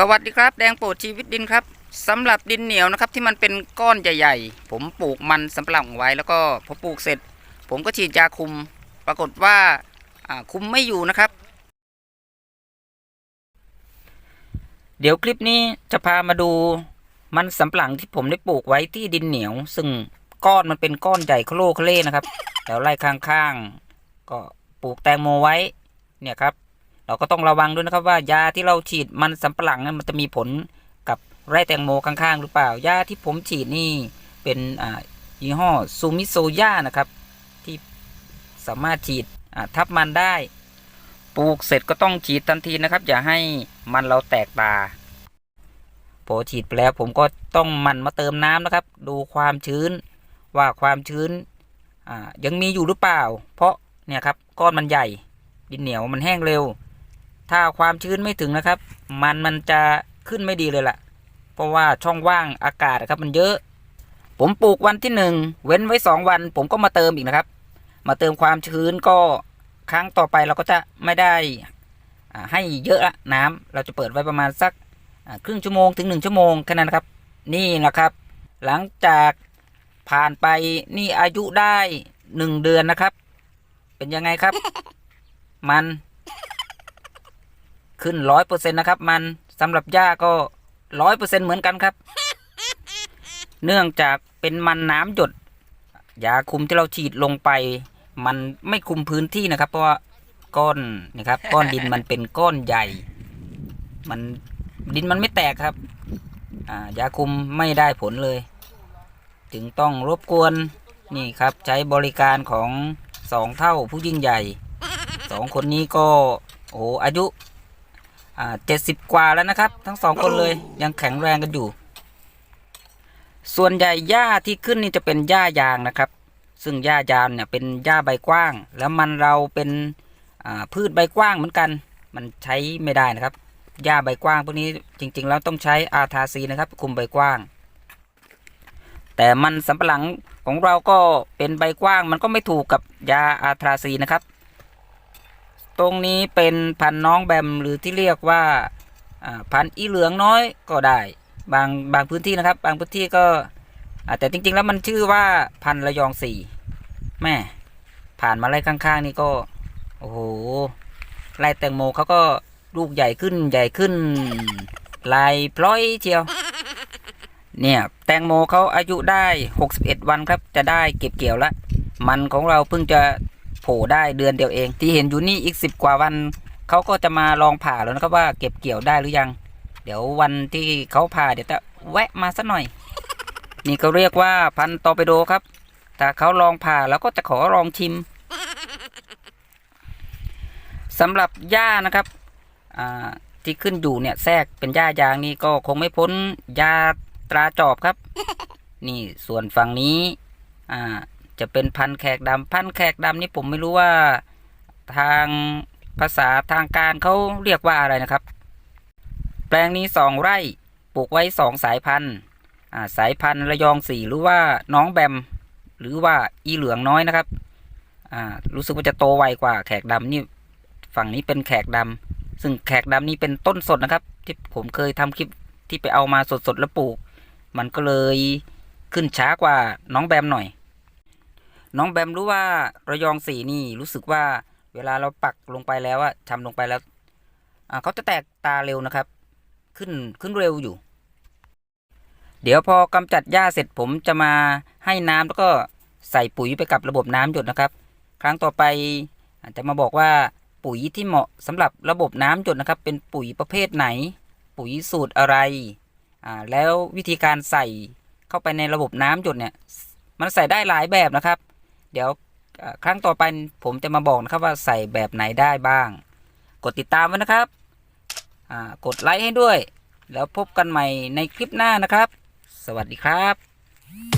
สวัสดีครับ แดงโปรดชีวิตดินครับสำหรับดินเหนียวนะครับที่มันเป็นก้อนใหญ่ ๆ ผมปลูกมันสำปะหลังไว้แล้วก็พอปลูกเสร็จ ผมก็ฉีดยาคุม ปรากฏว่าคุมไม่อยู่นะครับ เดี๋ยวคลิปนี้จะพามาดูมันสำปะหลังที่ผมได้ปลูกไว้ที่ดินเหนียว ซึ่งก้อนมันเป็นก้อนใหญ่โคโลโคเล่นะครับแล้วไล่ข้างๆก็ปลูกแตงโมไว้เนี่ยครับ เราก็ต้องระวังด้วยนะครับว่ายาที่เราฉีดมันสำปะหลังนั้นมันจะมีผลกับไร่แตงโมข้างๆ หรือเปล่ายาที่ผมฉีดนี่เป็นอ่ายี่ห้อซูมิโซย่านะครับ ที่สามารถฉีดอ่าทับมันได้ปลูกเสร็จก็ต้องฉีดทันทีนะครับ อย่าให้มันเราแตกตาพอฉีดไปแล้วผมก็ต้องมันมาเติมน้ำนะครับ ดูความชื้นว่าความชื้นอ่ายังมีอยู่หรือเปล่า เพราะเนี่ยครับก้อนมันใหญ่ ดินเหนียวมันแห้งเร็ว ถ้าความชื้นไม่ถึงนะครับ มันมันจะขึ้นไม่ดีเลยล่ะ เพราะว่าช่องว่างอากาศครับมันเยอะ ผมปลูกวันที่หนึ่งเว้นไว้สองวัน ผมก็มาเติมอีกนะครับ มาเติมความชื้นก็ครั้งต่อไปเราก็จะไม่ได้ให้เยอะละน้ำเราจะเปิดไว้ประมาณสักครึ่งชั่วโมงถึงหนึ่งชั่วโมงแค่นั้นนครับ นี่นะครับ หลังจากผ่านไปนี่อายุได้หนึ่งเดือนนะครับ เป็นยังไงครับ มัน ขึ้นร้อยเปอร์เซ็นต์นะครับ มันสำหรับหญ้าก็ร้อยเปอร์เซ็นต์เหมือนกันครับ เนื่องจากเป็นมันน้ำหยดยาคุมที่เราฉีดลงไป มันไม่คุมพื้นที่นะครับ เพราะว่าก้อนนะครับ ก้อนดินมันเป็นก้อนใหญ่ มันดินมันไม่แตกครับยาคุมไม่ได้ผลเลย จึงต้องรบกวนนี่ครับ ใช้บริการของสองเท่าผู้ยิ่งใหญ่สองคนนี้ก็โอ้อายุ อ่าเจ็ดสิบกว่าแล้วนะครับ ทั้งสองคนเลยยังแข็งแรงกันอยู่ ส่วนใหญ่หญ้าที่ขึ้นนี่จะเป็นหญ้ายางนะครับ ซึ่งหญ้ายางเนี่ยเป็นหญ้าใบกว้าง แล้วมันเราเป็นพืชใบกว้างเหมือนกัน มันใช้ไม่ได้นะครับหญ้าใบกว้างพวกนี้จริง ๆ แล้วต้องใช้อาทาซีนะครับ คุมใบกว้าง แต่มันสำปะหลังของเราก็เป็นใบกว้าง มันก็ไม่ถูกกับยาอาทาซีนะครับ ตรงนี้เป็นพันน้องแบมหรือที่เรียกว่าพันอีเหลืองน้อยก็ได้ บางบางพื้นที่นะครับ บางพื้นที่ก็แต่จริง ๆ แล้วมันชื่อว่าพันระยองสี่แม่ผ่านมาไล่ข้างๆ นี่ก็ โอ้โหไล่แตงโมเขาก็ลูกใหญ่ขึ้นใหญ่ขึ้นลายพร้อยเชียว เนี่ยแตงโมเขาอายุได้ 61 วันครับ จะได้เก็บเกี่ยวแล้วมันของเราเพิ่งจะ ผล่ได้เดือนเดียวเอง ที่เห็นอยู่นี่อีกสิบกว่าวันเขาก็จะมาลองผ่าแล้วนะครับว่าเก็บเกี่ยวได้หรือยัง เดี๋ยววันที่เขาผ่าเดี๋ยวจะแวะมาสักหน่อย นี่เขาเรียกว่าพันตอร์ปิโดครับถ้าเขาลองผ่าแล้วก็จะขอลองชิมสำหรับหญ้านะครับที่ขึ้นอยู่เนี่ยแทรกเป็นหญ้ายางนี่ก็คงไม่พ้นยาตราจอบครับ นี่ส่วนฝั่งนี้อ่า จะเป็นพันแขกดำพันแขกดำนี่ผมไม่รู้ว่าทางภาษาทางการเขาเรียกว่าอะไรนะครับ แปลงนี้สองไร่ปลูกไว้สองสายพันธุ์สายพันธุ์ระยองสี่หรือว่าน้องแบม หรือว่าอีเหลืองน้อยนะครับรู้สึกว่าจะโตไวกว่าแขกดำนี่ฝั่งนี้เป็นแขกดำซึ่งแขกดำนี่เป็นต้นสดนะครับ ที่ผมเคยทำคลิปที่ไปเอามาสดๆแล้วปลูก มันก็เลยขึ้นช้ากว่าน้องแบมหน่อย น้องแบมรู้ว่าระยองสีนี่รู้สึกว่าเวลาเราปักลงไปแล้วอะทำลงไปแล้วเขาจะแตกตาเร็วนะครับ ขึ้นขึ้นเร็วอยู่ เดี๋ยวพอกำจัดหญ้าเสร็จผมจะมาให้น้ำแล้วก็ใส่ปุ๋ยไปกับระบบน้ำหยดนะครับ ครั้งต่อไปจะมาบอกว่าปุ๋ยที่เหมาะสำหรับระบบน้ำหยดนะครับ เป็นปุ๋ยประเภทไหน ปุ๋ยสูตรอะไรอ่าแล้ววิธีการใส่เข้าไปในระบบน้ำหยดเนี่ย มันใส่ได้หลายแบบนะครับ เดี๋ยวครั้งต่อไปผมจะมาบอกนะครับว่าใส่แบบไหนได้บ้าง กดติดตามไว้นะครับกดไลค์ให้ด้วย แล้วพบกันใหม่ในคลิปหน้านะครับ สวัสดีครับ